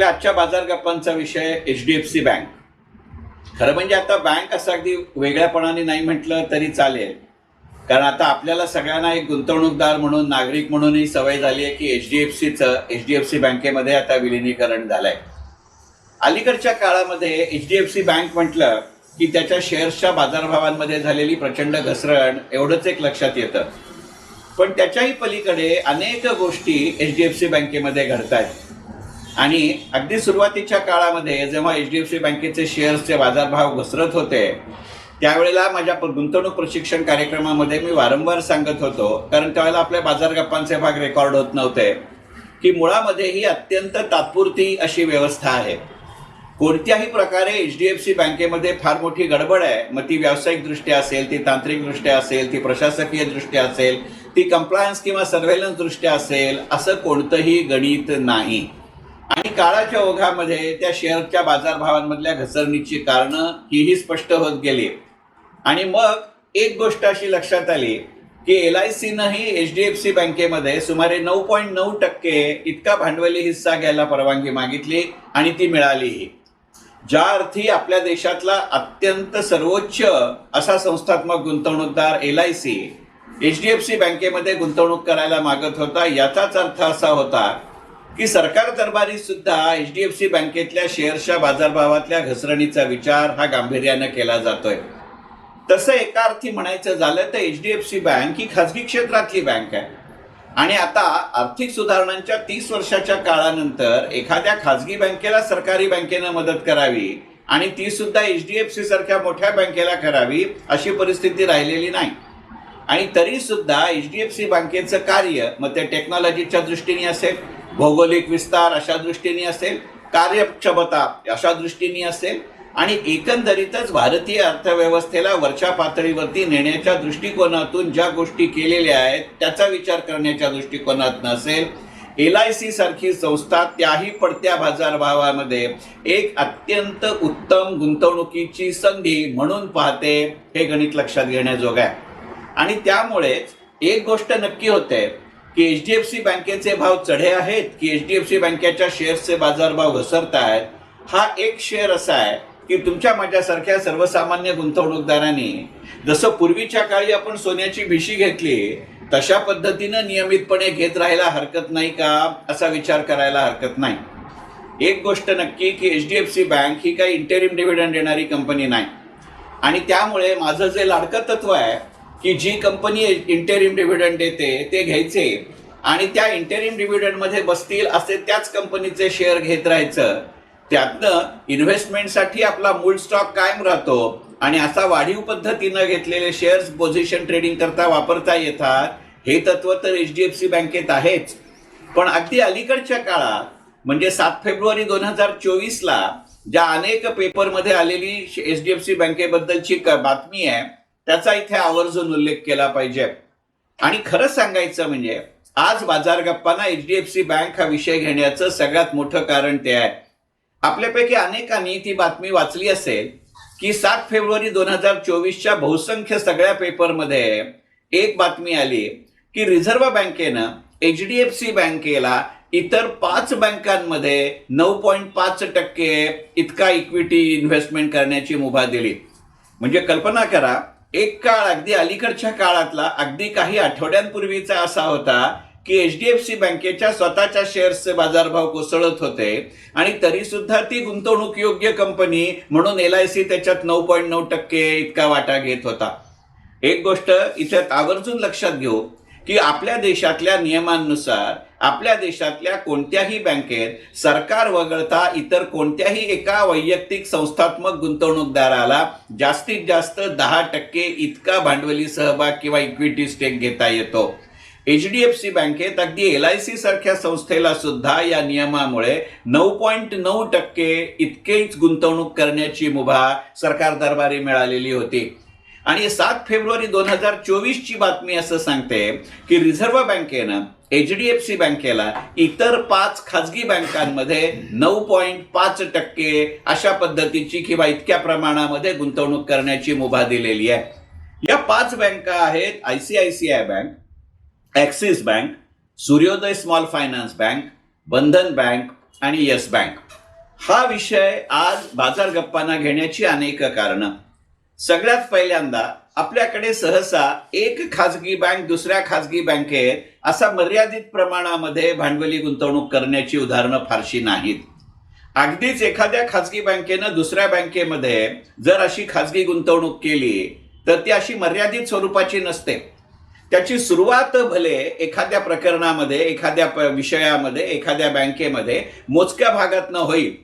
आपल्या आजच्या बाजार गप्पांचा विषय H D F C bank खरं म्हणजे आता बँक असं अगदी वेगळ्यापणाने नाही म्हटलं तरी चालेल. कारण आता आपल्याला सगळ्यांना एक गुंतवणूकदार म्हणून नागरिक म्हणूनही सवय झाली आहे की एच डी एफ सीचं एच डी एफ सी बँकेमध्ये आता विलिनीकरण झालंय. अलीकडच्या काळामध्ये H D F C bank म्हटलं की त्याच्या शेअर्सच्या बाजारभावांमध्ये झालेली प्रचंड घसरण एवढंच एक लक्षात येतं. पण त्याच्याही पलीकडे अनेक गोष्टी एच डी एफ सी बँकेमध्ये घडत आहेत आणि अगदी सुरुवातीच्या काळामध्ये जेव्हा एच डी एफ सी बँकेचे शेअर्सचे बाजारभाव घसरत होते त्यावेळेला माझ्या गुंतवणूक प्रशिक्षण कार्यक्रमामध्ये मी वारंवार सांगत होतो कारण त्यावेळेला आपल्या बाजार गप्पांचे भाग रेकॉर्ड होत नव्हते की मुळामध्ये ही अत्यंत तात्पुरती अशी व्यवस्था आहे. कोणत्याही प्रकारे एच डी एफ सी बँकेमध्ये फार मोठी गडबड आहे मग ती व्यावसायिकदृष्ट्या असेल ती तांत्रिकदृष्ट्या असेल ती प्रशासकीय दृष्ट्या असेल ती कंप्लायन्स किंवा सर्व्हेलन्स दृष्ट्या असेल असं कोणतंही गणित नाही. काळाच्या ओघामध्ये त्या शेअरच्या बाजारभावांमधल्या घसरणीची कारणं हीही स्पष्ट होत गेली. आणि मग एक गोष्ट अशी लक्षात आली की एल आय सीनंही एच डी एफ सी बँकेमध्ये सुमारे नऊ पॉईंट नऊ टक्के इतका भांडवली हिस्सा घ्यायला परवानगी मागितली आणि ती मिळालीही. ज्या अर्थी आपल्या देशातला अत्यंत सर्वोच्च असा संस्थात्मक गुंतवणूकदार L I C H D F C बँकेमध्ये गुंतवणूक करायला मागत होता याचाच अर्थ असा होता की सरकार दरबारी सुद्धा एच डी एफ सी बँकेतल्या शेअर्सच्या बाजारभावातल्या घसरणीचा विचार हा गांभीर्यानं केला जातोय. तसं एका अर्थी म्हणायचं झालं तर H D F C bank ही खाजगी क्षेत्रातली बँक आहे. आणि आता आर्थिक सुधारणांच्या तीस वर्षाच्या काळानंतर एखाद्या खाजगी बँकेला सरकारी बँकेनं मदत करावी आणि ती सुद्धा एच डी एफ सी सारख्या मोठ्या बँकेला करावी अशी परिस्थिती राहिलेली नाही. आणि तरी सुद्धा एच डी एफ सी बँकेचं कार्य मग ते टेक्नॉलॉजीच्या दृष्टीने असेल. भौगोलिक विस्तार अशा दृष्टीने असेल कार्यक्षमता अशा दृष्टीने असेल आणि एकंदरीतच भारतीय अर्थव्यवस्थेला वरच्या पातळीवरती नेण्याच्या दृष्टिकोनातून ज्या गोष्टी केलेल्या आहेत त्याचा विचार करण्याच्या दृष्टिकोनातून असेल एल आय सी सारखी संस्था त्याही पडत्या बाजारभावामध्ये एक अत्यंत उत्तम गुंतवणुकीची संधी म्हणून पाहते हे गणित लक्षात घेण्याजोगं आहे. आणि त्यामुळेच एक गोष्ट नक्की होते की एच डी एफ सी बँकेचे भाव चढे आहेत. की एच डी एफ सी बँकेच्या शेअर्सचे बाजारभाव घसरत आहेत हा एक शेअर असा आहे की तुमच्या माझ्यासारख्या सर्वसामान्य गुंतवणूकदारांनी जसं पूर्वीच्या काळी आपण सोन्याची भिशी घेतली तशा पद्धतीनं नियमितपणे घेत राहायला हरकत नाही का? असा विचार करायला हरकत नाही. एक गोष्ट नक्की की H D F C bank ही काही इंटेरिम डिव्हिडंड देणारी कंपनी नाही. आणि त्यामुळे माझं जे लाडकं तत्व आहे की जी कंपनी इंटेरिम डिव्हिडंड देते ते घ्यायचे. आणि त्या इंटेरिम डिव्हिडंडमध्ये बसतील असे त्याच कंपनीचे शेअर घेत राहायचं. त्यातनं इन्व्हेस्टमेंटसाठी आपला मूळ स्टॉक कायम राहतो. आणि असा वाढीव पद्धतीनं घेतलेले शेअर्स पोझिशन ट्रेडिंग करता वापरता येतात. हे तत्व तर एच डी एफ सी बँकेत आहेच. पण अगदी अलीकडच्या काळात म्हणजे सात फेब्रुवारी दोन हजार चोवीसला ज्या अनेक पेपरमध्ये आलेली एच डी एफ सी बँकेबद्दलची बातमी आहे त्याचा इथे आवर्जून उल्लेख केला पाहिजे. आणि खरं सांगायचं म्हणजे आज बाजार गप्पांना H D F C bank हा विषय घेण्याचं सगळ्यात मोठं कारण ते आहे. आपल्यापैकी अनेकांनी ती बातमी वाचली असेल की सात फेब्रुवारी दोन हजार चोवीसच्या बहुसंख्य सगळ्या पेपरमध्ये एक बातमी आली की रिझर्व्ह बँकेनं एच डी एफ सी बँकेला इतर पाच बँकांमध्ये नऊ पॉईंट पाच टक्के इतका इक्विटी इन्व्हेस्टमेंट करण्याची मुभा दिली. म्हणजे कल्पना करा एक काळ अगदी अलीकडच्या काळातला अगदी काही आठवड्यांपूर्वीचा असा होता की एच डी एफ सी बँकेच्या स्वतःच्या शेअर्सचे बाजारभाव कोसळत होते आणि तरी सुद्धा ती गुंतवणूक योग्य कंपनी म्हणून एल आय सी त्याच्यात नऊ पॉईंट नऊ टक्के इतका वाटा घेत होता. एक गोष्ट इथे आवर्जून लक्षात घेऊ की आपल्या देशातल्या नियमांनुसार आपल्या देशातल्या कोणत्याही बँकेत सरकार वगळता इतर कोणत्याही एका वैयक्तिक संस्थात्मक गुंतवणूकदाराला जास्तीत जास्त दहा टक्के इतका भांडवली सहभाग किंवा इक्विटी स्टेक घेता येतो. एच डी एफ सी बँकेत अगदी एल आय सी सारख्या संस्थेला सुद्धा या नियमामुळे नऊ पॉईंट नऊ टक्के इतकेच गुंतवणूक करण्याची मुभा सरकार दरबारी मिळालेली होती. आणि सात फेब्रुवारी दोन हजार चोवीस ची बातमी असं सांगते की रिझर्व्ह बँकेनं एच डी एफ सी बँकेला इतर पाच खाजगी बँकांमध्ये नऊ पॉईंट पाच टक्के अशा पद्धतीची किंवा इतक्या प्रमाणामध्ये गुंतवणूक करण्याची मुभा दिलेली आहे. या पाच बँका आहेत I C I C I bank Axis bank Suryoday small finance bank Bandhan bank आणि येस बँक. हा विषय आज बाजार गप्पांना घेण्याची अनेक कारणं. सगळ्यात पहिल्यांदा आपल्याकडे सहसा एक खाजगी बँक दुसऱ्या खाजगी बँकेत असा मर्यादित प्रमाणामध्ये भांडवली गुंतवणूक करण्याची उदाहरणं फारशी नाहीत. अगदीच एखाद्या खाजगी बँकेनं दुसऱ्या बँकेमध्ये जर अशी खाजगी गुंतवणूक केली तर ती अशी मर्यादित स्वरूपाची नसते. त्याची सुरुवात भले एखाद्या प्रकरणामध्ये एखाद्या विषयामध्ये एखाद्या बँकेमध्ये मोजक्या भागातनं होईल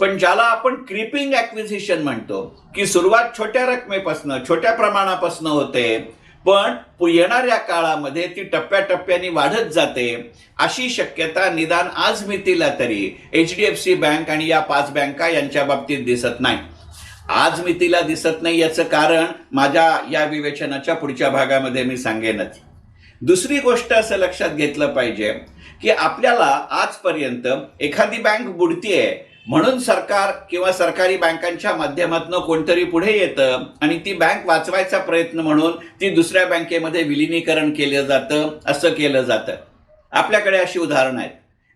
पण ज्याला आपण क्रिपिंग ऍक्विजिशन म्हणतो की सुरुवात छोट्या रकमेपासनं छोट्या प्रमाणापासनं होते पण येणाऱ्या काळामध्ये ती टप्प्याटप्प्याने वाढत जाते अशी शक्यता निदान आज मितीला तरी H D F C bank आणि या पाच बँका यांच्या बाबतीत दिसत नाही. आज मितीला दिसत नाही याचं कारण माझ्या या विवेचनाच्या पुढच्या भागामध्ये मी सांगेनच. दुसरी गोष्ट असं लक्षात घेतलं पाहिजे की आपल्याला आजपर्यंत एखादी बँक बुडतीये म्हणून सरकार किंवा सरकारी बँकांच्या माध्यमातून कोणतरी पुढे येतं आणि ती बँक वाचवायचा प्रयत्न म्हणून ती दुसऱ्या बँकेमध्ये विलिनीकरण केलं जातं असं केलं जातं. आपल्याकडे अशी उदाहरणं आहेत.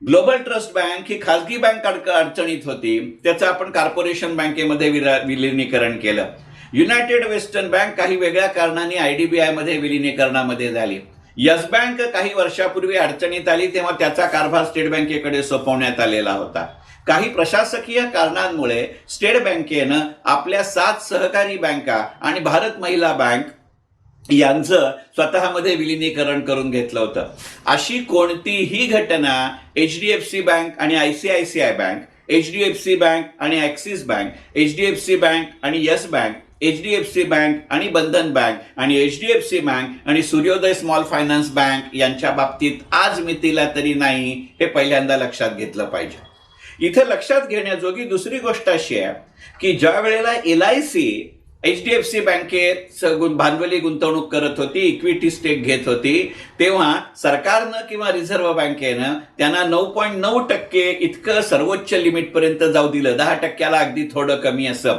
ग्लोबल ट्रस्ट बँक ही खाजगी बँक अडक अडचणीत होती. त्याचं आपण कॉर्पोरेशन बँकेमध्ये विरा- विलिनीकरण केलं. युनायटेड वेस्टर्न बँक काही वेगळ्या कारणाने आयडीबीआयमध्ये विलिनीकरणामध्ये झाली. यस बँक काही वर्षापूर्वी अडचणीत आली तेव्हा त्याचा कारभार स्टेट बँकेकडे सोपवण्यात आलेला होता. काही प्रशासकीय कारणांमुळे स्टेट बँकेनं आपल्या सात सहकारी बँका आणि भारत महिला बँक यांचं स्वतःमध्ये विलिनीकरण करून घेतलं होतं. अशी कोणतीही घटना H D F C bank आणि I C I C I bank H D F C bank आणि Axis bank H D F C bank आणि Yes bank H D F C bank आणि बंधन बँक आणि H D F C bank आणि Suryoday small finance bank यांच्या बाबतीत आज मितीला तरी नाही हे पहिल्यांदा लक्षात घेतलं पाहिजे. इथे लक्षात घेण्याजोगी दुसरी गोष्ट अशी आहे की ज्या वेळेला L I C H D F C बँकेत भांडवली गुंतवणूक करत होती इक्विटी स्टेक घेत होती तेव्हा सरकारनं किंवा रिझर्व्ह बँकेनं त्यांना नऊ पॉईंट नऊ टक्के इतकं सर्वोच्च लिमिटपर्यंत जाऊ दिलं. दहा टक्क्याला अगदी थोडं कमी असं.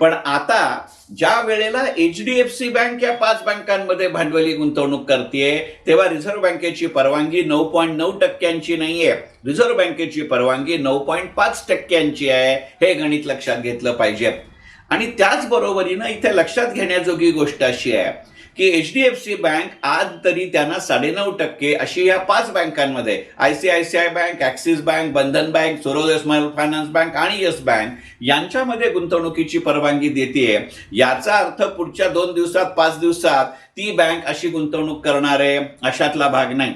पण आता ज्या वेळेला H D F C bank या पाच बँकांमध्ये भांडवली गुंतवणूक करते तेव्हा रिझर्व्ह बँकेची परवानगी नऊ पॉईंट नऊ टक्क्यांची नाहीये. रिझर्व्ह बँकेची परवानगी नऊ पॉईंट पाच टक्क्यांची आहे हे गणित लक्षात घेतलं पाहिजे. आणि त्याचबरोबरीनं इथे लक्षात घेण्याजोगी गोष्ट अशी आहे की H D F C bank आज तरी त्यांना साडेनऊ टक्के अशी या पाच बँकांमध्ये I C I C I bank Axis bank Bandhan bank Suryoday small finance bank आणि येस बँक यांच्यामध्ये गुंतवणुकीची परवानगी देते याचा अर्थ पुढच्या दोन दिवसात पाच दिवसात ती बँक अशी गुंतवणूक करणार आहे अशातला भाग नाही.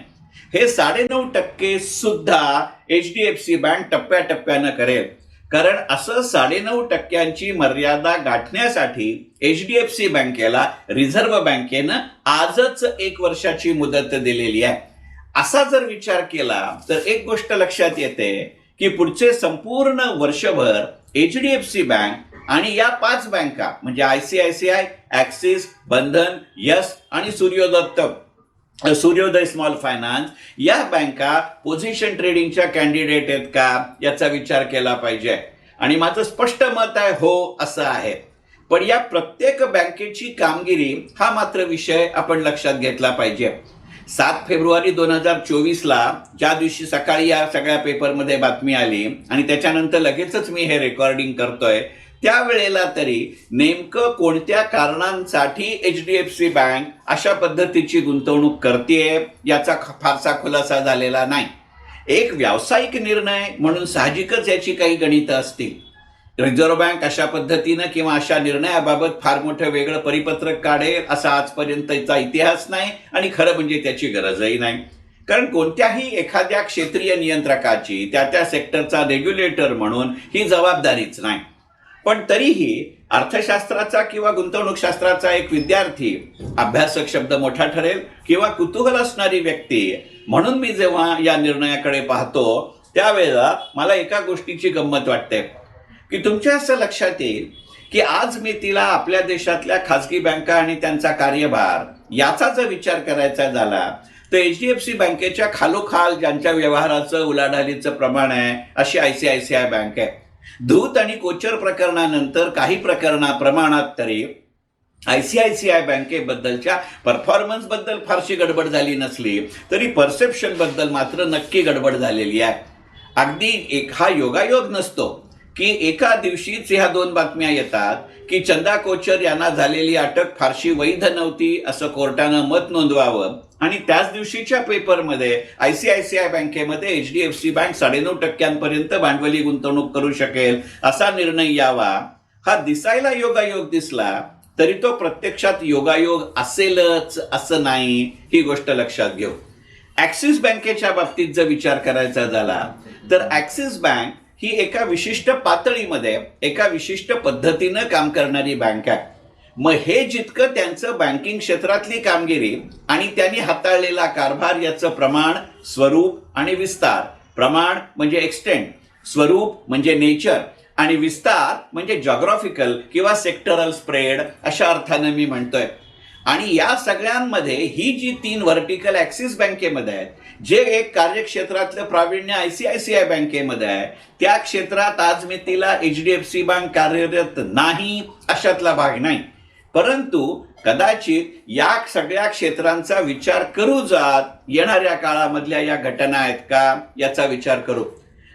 हे साडेनऊ टक्के सुद्धा H D F C bank टप्प्याटप्प्यानं करेल. कारण असं साडेनऊ टक्क्यांची मर्यादा गाठण्यासाठी एच डी एफ सी बँकेला रिझर्व्ह बँकेनं आजच एक वर्षाची मुदत दिलेली आहे. असा जर विचार केला तर एक गोष्ट लक्षात येते की पुढचे संपूर्ण वर्षभर H D F C bank आणि या पाच बँका म्हणजे I C I C I Axis Bandhan Yes आणि सूर्योदत्त सूर्योदय स्मॉल फायनान्स या बँका पोझिशन ट्रेडिंगच्या कॅन्डिडेट आहेत का? याचा विचार केला पाहिजे. आणि माझं स्पष्ट मत आहे हो असं आहे. पण या प्रत्येक बँकेची कामगिरी हा मात्र विषय आपण लक्षात घेतला पाहिजे. सात फेब्रुवारी दोन हजार चोवीसला ज्या दिवशी सकाळी या सगळ्या पेपरमध्ये बातमी आली आणि त्याच्यानंतर लगेचच मी हे रेकॉर्डिंग करतोय त्यावेळेला तरी नेमकं कोणत्या कारणांसाठी H D F C bank अशा पद्धतीची गुंतवणूक करते याचा फारसा खुलासा झालेला नाही. एक व्यावसायिक निर्णय म्हणून साहजिकच याची काही गणितं असतील. रिझर्व्ह बँक अशा पद्धतीनं किंवा अशा निर्णयाबाबत फार मोठं वेगळं परिपत्रक काढेल असा आजपर्यंतचा इतिहास नाही आणि खरं म्हणजे त्याची गरजही नाही. कारण कोणत्याही एखाद्या क्षेत्रीय नियंत्रकाची त्या त्या सेक्टरचा रेग्युलेटर म्हणून ही जबाबदारीच नाही. पण तरीही अर्थशास्त्राचा किंवा गुंतवणूकशास्त्राचा एक विद्यार्थी अभ्यासक शब्द मोठा ठरेल किंवा कुतूहल असणारी व्यक्ती. म्हणून मी जेव्हा या निर्णयाकडे पाहतो त्यावेळेला मला एका गोष्टीची गंमत वाटते. की तुमच्या असं लक्षात येईल की आज मी तिला आपल्या देशातल्या खाजगी बँका आणि त्यांचा कार्यभार याचा जर विचार करायचा झाला तर एच डी एफ सी बँकेच्या खालोखाल ज्यांच्या व्यवहाराचं उलाढालीचं प्रमाण आहे अशी I C I C I bank आहे. धूत आणि कोचर प्रकरणानंतर काही प्रकरणा प्रमाणात तरी I C I C I बँकेबद्दलच्या परफॉर्मन्सबद्दल फारशी गडबड झाली नसली तरी परसेप्शनबद्दल मात्र नक्की गडबड झालेली आहे. अगदी एक हा योगायोग नसतो की एका दिवशीच ह्या दोन बातम्या येतात की चंदा कोचर यांना झालेली अटक फारशी वैध नव्हती असं कोर्टानं मत नोंदवावं. आणि त्याच दिवशीच्या पेपरमध्ये आयसीआयसीआय बँकेमध्ये H D F C bank साडेनऊ टक्क्यांपर्यंत भांडवली गुंतवणूक करू शकेल असा निर्णय यावा. हा दिसायला योगायोग दिसला तरी तो प्रत्यक्षात योगायोग असेलच असं नाही ही गोष्ट लक्षात घेऊ. ऍक्सिस बँकेच्या बाबतीत जर विचार करायचा झाला तर ऍक्सिस बँक ही एका विशिष्ट पातळीमध्ये एका विशिष्ट पद्धतीनं काम करणारी बँक आहे. मग हे जितकं त्यांचं बँकिंग क्षेत्रातली कामगिरी आणि त्यांनी हाताळलेला कारभार याचं प्रमाण स्वरूप आणि विस्तार. प्रमाण म्हणजे एक्सटेंट स्वरूप म्हणजे नेचर आणि विस्तार म्हणजे जॉग्राफिकल किंवा सेक्टरल स्प्रेड अशा अर्थानं मी म्हणतोय. आणि या सगळ्यांमध्ये ही जी तीन व्हर्टिकल ऍक्सिस बँकेमध्ये आहेत जे एक कार्यक्षेत्रातलं प्रावीण्य आयसीआयसीआय बँकेमध्ये आहे त्या क्षेत्रात आज मी तिला H D F C bank कार्यरत नाही अशातला भाग नाही. परंतु कदाचित या सगळ्या क्षेत्रांचा विचार करू जात येणाऱ्या काळामधल्या या घटना आहेत का? याचा विचार करू.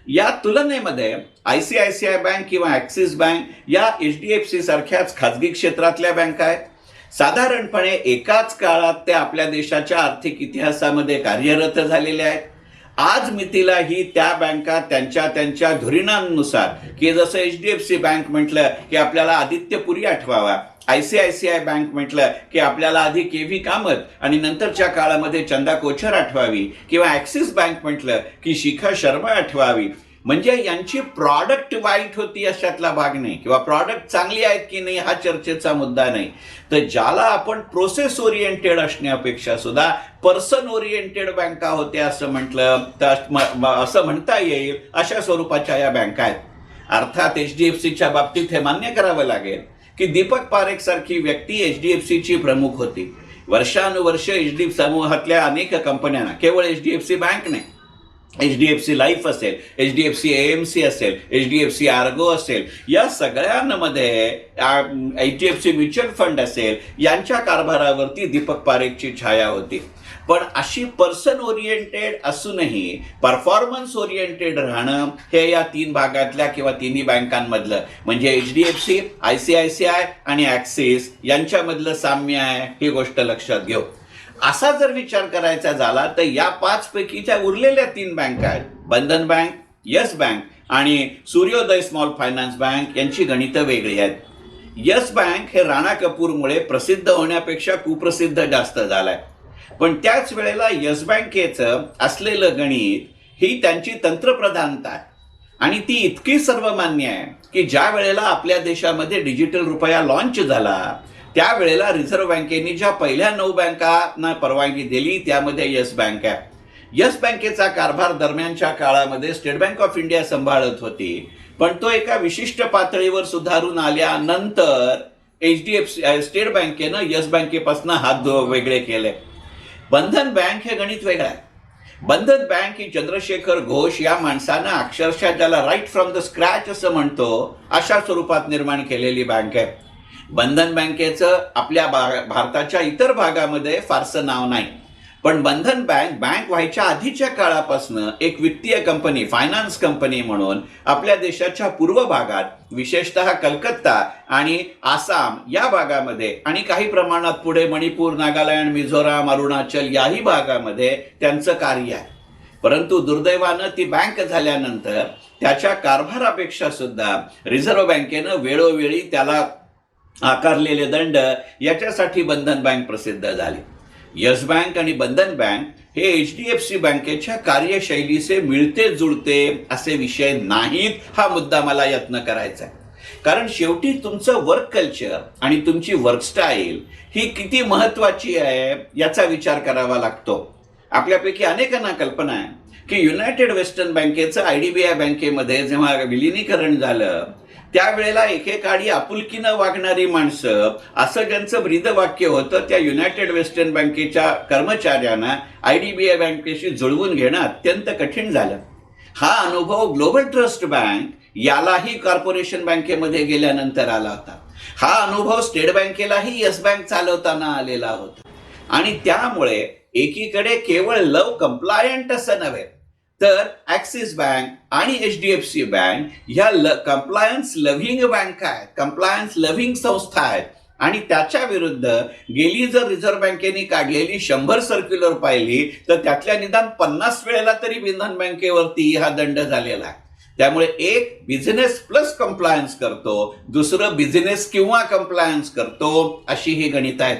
या तुलनेमध्ये आयसीआयसीआय बँक किंवा ऍक्सिस बँक या एच डी एफ सी सारख्याच खाजगी क्षेत्रातल्या बँका आहेत. साधारणपणे एकाच काळात त्या आपल्या देशाच्या आर्थिक इतिहासामध्ये कार्यरत झालेल्या आहेत. आज मितीला ही त्या बँका त्यांच्या त्यांच्या धोरणांनुसार की जसं H D F C bank म्हटलं की आपल्याला आदित्यपुरी आठवावा आयसीआयसीआय बँक म्हटलं की आपल्याला आधी के व्ही कामत आणि नंतरच्या काळामध्ये चंदा कोचर आठवावी किंवा ऍक्सिस बँक म्हटलं की शिखा शर्मा आठवावी. म्हणजे यांची प्रॉडक्ट वाईट होती अशातला भाग नाही किंवा प्रॉडक्ट चांगली आहेत की नाही हा चर्चेचा मुद्दा नाही. तर ज्याला आपण प्रोसेस ओरिएंटेड असण्यापेक्षा सुद्धा पर्सन ओरिएंटेड बँका होत्या असं म्हटलं तर असं म्हणता येईल अशा स्वरूपाच्या या बँका आहेत. अर्थात एच डी एफ सीच्या बाबतीत हे मान्य करावं लागेल. की दीपक पारेख सारखी व्यक्ती एच डी एफ सीची प्रमुख होती. वर्षानुवर्ष एच डी समूहातल्या अनेक कंपन्यांना केवळ H D F C bank नाही. H D F C life असेल H D F C A M C असेल H D F C Ergo असेल या सगळ्यांमध्ये H D F C mutual fund असेल यांच्या कारभारावरती दीपक पारेखची छाया होती. पण अशी पर्सन ओरिएंटेड असूनही परफॉर्मन्स ओरिएंटेड राहणं हे या तीन भागातल्या किंवा तिन्ही बँकांमधलं म्हणजे H D F C I C I C I आणि ॲक्सिस यांच्यामधलं साम्य आहे ही गोष्ट लक्षात घेऊ. असा जर विचार करायचा झाला तर या पाच पैकीच्या उरलेल्या तीन बँका आहेत बंधन बँक येस बँक आणि सूर्योदय स्मॉल फायनान्स बँक यांची गणितं वेगळी आहेत. येस बँक हे राणा कपूरमुळे प्रसिद्ध होण्यापेक्षा कुप्रसिद्ध जास्त झालाय. पण त्याच वेळेला येस बँकेचं असलेलं गणित ही त्यांची तंत्रप्रधानता आहे. आणि ती इतकी सर्वमान्य आहे की ज्या वेळेला आपल्या देशामध्ये डिजिटल रुपया लॉन्च झाला त्यावेळेला रिझर्व्ह बँकेने ज्या पहिल्या नऊ बँकांना परवानगी दिली त्यामध्ये येस बँक आहे. येस बँकेचा कारभार दरम्यानच्या काळामध्ये स्टेट बँक ऑफ इंडिया सांभाळत होती. पण तो एका विशिष्ट पातळीवर सुधारून आल्यानंतर H D F C state बँकेनं येस बँकेपासून हात धु- वेगळे केले. बंधन बँक हे गणित वेगळं आहे. बंधन बँक ही चंद्रशेखर घोष या माणसानं अक्षरशः ज्याला राईट फ्रॉम द स्क्रॅच असं म्हणतो अशा स्वरूपात निर्माण केलेली बँक आहे. बंधन बँकेचं आपल्या भा- भारताच्या इतर भागामध्ये फारसं नाव नाही. पण बंधन बँक बँक व्हायच्या आधीच्या काळापासून एक वित्तीय कंपनी फायनान्स कंपनी म्हणून आपल्या देशाच्या पूर्व भागात विशेषतः कलकत्ता आणि आसाम या भागामध्ये आणि काही प्रमाणात पुढे मणिपूर नागालँड मिझोराम अरुणाचल याही भागामध्ये त्यांचं कार्य आहे. परंतु दुर्दैवानं ती बँक झाल्यानंतर त्याच्या कारभारापेक्षा सुद्धा रिझर्व्ह बँकेनं वेळोवेळी त्याला आकारलेले दंड याच्यासाठी बंधन बँक प्रसिद्ध झाली. येस बँक आणि बंधन बँक हे एच डी एफ सी बँकेच्या कार्यशैलीचे मिळते जुळते असे विषय नाहीत हा मुद्दा मला यत्न करायचा आहे. कारण शेवटी तुमचं वर्क कल्चर आणि तुमची वर्कस्टाईल ही किती महत्वाची आहे याचा विचार करावा लागतो. आपल्यापैकी अनेकांना कल्पना आहे की युनायटेड वेस्टर्न बँकेचं आय डी बी आय बँकेमध्ये जेव्हा विलिनीकरण झालं त्यावेळेला एकेकाळी आपुलकीनं वागणारी माणसं असं ज्यांचं ब्रीदवाक्य होतं त्या युनायटेड वेस्टर्न बँकेच्या कर्मचाऱ्यांना आय डी बी आय बँकेशी जुळवून घेणं अत्यंत कठीण झालं. हा अनुभव ग्लोबल ट्रस्ट बँक यालाही कॉर्पोरेशन बँकेमध्ये गेल्यानंतर आला होता. हा अनुभव स्टेट बँकेलाही येस बँक चालवताना आलेला होता. आणि त्यामुळे एकीकडे केवळ लव कम्प्लायंट असं नव्हे तर ऍक्सिस बँक आणि H D F C bank ह्या ल कम्प्लायन्स लव्हिंग बँक आहेत. कम्प्लायन्स लव्हिंग संस्था आहेत. आणि त्याच्या विरुद्ध गेली जर रिझर्व्ह बँकेने काढलेली शंभर सर्क्युलर पाहिली तर त्यातल्या निदान पन्नास वेळेला तरी बंधन बँकेवरती हा दंड झालेला आहे. त्यामुळे एक बिझनेस प्लस कम्प्लायन्स करतो दुसरं बिझनेस किंवा कम्प्लायन्स करतो अशी ही गणित आहेत.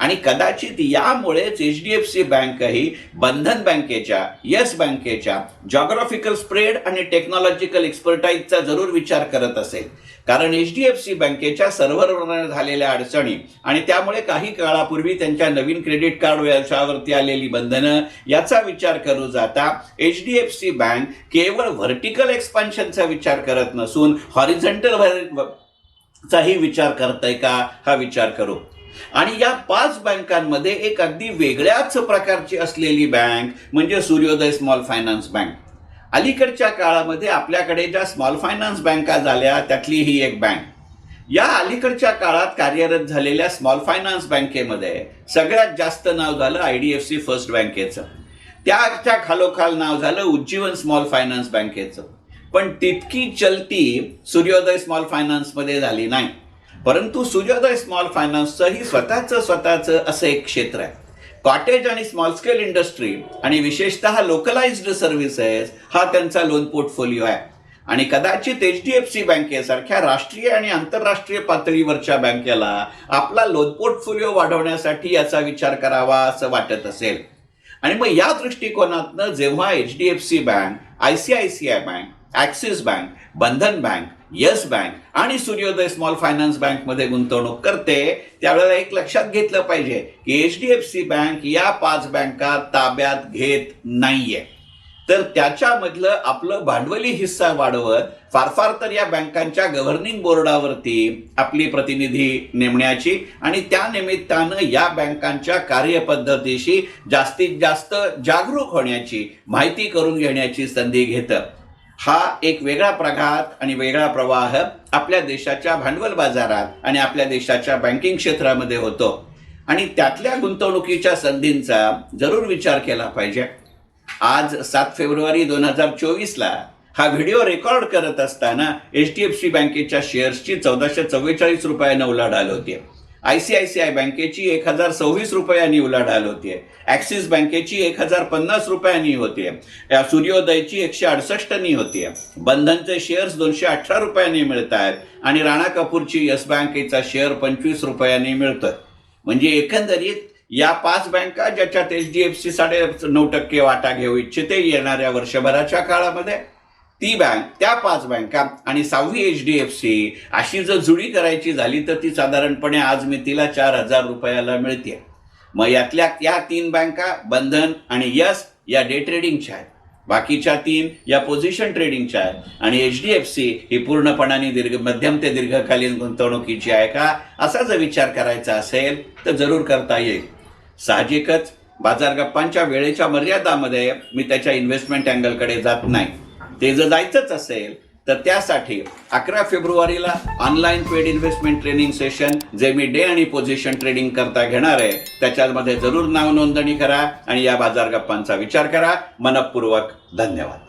आणि कदाचित यामुळेच एच डी एफ सी बँकही बंधन बँकेच्या येस बँकेच्या जॉग्राफिकल स्प्रेड आणि टेक्नॉलॉजिकल एक्सपर्टाईजचा जरूर विचार करत असेल. कारण एच डी एफ सी बँकेच्या सर्व्हरवर झालेल्या अडचणी आणि त्यामुळे काही काळापूर्वी त्यांच्या नवीन क्रेडिट कार्ड व्यवसायावरती आलेली बंधनं याचा विचार करू जाता H D F C bank केवळ व्हर्टिकल एक्सपान्शनचा विचार करत नसून हॉरिझेंटल चाही विचार करताय का? हा विचार करू. आणि या पाच बँकांमध्ये एक अगदी वेगळ्याच प्रकारची असलेली बँक म्हणजे सूर्योदय स्मॉल फायनान्स बँक. अलीकडच्या काळामध्ये आपल्याकडे ज्या स्मॉल फायनान्स बँका झाल्या त्यातली ही एक बँक. या अलीकडच्या काळात कार्यरत झालेल्या स्मॉल फायनान्स बँकेमध्ये सगळ्यात जास्त नाव झालं I D F C first बँकेचं. त्याच्या खालोखाल नाव झालं उज्जीवन स्मॉल फायनान्स बँकेचं. पण तितकी चलती सूर्योदय स्मॉल फायनान्समध्ये झाली नाही. परंतु सूर्योदय स्मॉल फायनान्सचंही स्वतःचं स्वतःचं असं एक क्षेत्र आहे. कॉटेज आणि स्मॉल स्केल इंडस्ट्री आणि विशेषतः लोकलाइज्ड सर्व्हिसेस हा त्यांचा लोन पोर्टफोलिओ आहे. आणि कदाचित एच डी एफ सी बँकेसारख्या राष्ट्रीय आणि आंतरराष्ट्रीय पातळीवरच्या बँकेला आपला लोन पोर्टफोलिओ वाढवण्यासाठी याचा विचार करावा असं वाटत असेल. आणि मग या दृष्टिकोनातनं जेव्हा H D F C bank I C I C I bank Axis bank Bandhan bank Yes bank आणि सूर्योदय स्मॉल फायनान्स बँकमध्ये गुंतवणूक करते त्यावेळेला एक लक्षात घेतलं पाहिजे की H D F C bank या पाच बँका ताब्यात घेत नाहीये. तर त्याच्यामधलं आपलं भांडवली हिस्सा वाढवत फार फार तर या बँकांच्या गव्हर्निंग बोर्डावरती आपली प्रतिनिधी नेमण्याची आणि त्या निमित्तानं या बँकांच्या कार्यपद्धतीशी जास्तीत जास्त जागरूक होण्याची माहिती करून घेण्याची संधी घेतं. हा एक वेगळा प्रघात आणि वेगळा प्रवाह आपल्या देशाच्या भांडवल बाजारात आणि आपल्या देशाच्या बँकिंग क्षेत्रामध्ये होतो. आणि त्यातल्या गुंतवणुकीच्या संधींचा जरूर विचार केला पाहिजे. आज सात फेब्रुवारी दोन हजार चोवीसला हा व्हिडिओ रेकॉर्ड करत असताना एच डी एफ सी बँकेच्या शेअर्सची चौदाशे चव्वेचाळीस रुपयानं उलाढाल होती. I C I C I बँकेची एक हजार सव्वीस रुपयांनी उलाढाल होतीये. ॲक्सिस बँकेची एक हजार पन्नास रुपयांनी होतीये. या सूर्योदयची एकशे अडसष्टनी होतीये. बंधनचे शेअर्स दोनशे अठरा रुपयांनी मिळत आहेत आणि राणा कपूरची येस बँकेचा शेअर पंचवीस रुपयांनी मिळतोय. म्हणजे एकंदरीत या पाच बँका ज्याच्यात एच डी एफ सी साडे नऊ टक्के वाटा घेऊ इच्छिते येणाऱ्या वर्षभराच्या काळामध्ये ती बँक त्या पाच बँका आणि सहावी एच डी एफ सी अशी जर जुळी करायची झाली तर ती साधारणपणे आज मी तिला चार हजार रुपयाला मिळते मग यातल्या या तीन बँका बंधन आणि यस या डे ट्रेडिंगच्या आहेत. बाकीच्या तीन या पोझिशन ट्रेडिंगच्या आहेत. आणि एच डी एफ सी ही पूर्णपणाने दीर्घ मध्यम ते दीर्घकालीन गुंतवणुकीची आहे का? असा जर विचार करायचा असेल तर जरूर करता येईल. साहजिकच बाजार गप्पांच्या वेळेच्या मर्यादामध्ये मी त्याच्या इन्व्हेस्टमेंट अँगलकडे जात नाही. ते जर जायचंच असेल तर त्यासाठी अकरा फेब्रुवारीला online paid investment training session जे मी डे आणि पोझिशन ट्रेडिंग करता घेणार आहे त्याच्यामध्ये जरूर नाव नोंदणी करा आणि या बाजार गप्पांचा विचार करा. मनपूर्वक धन्यवाद.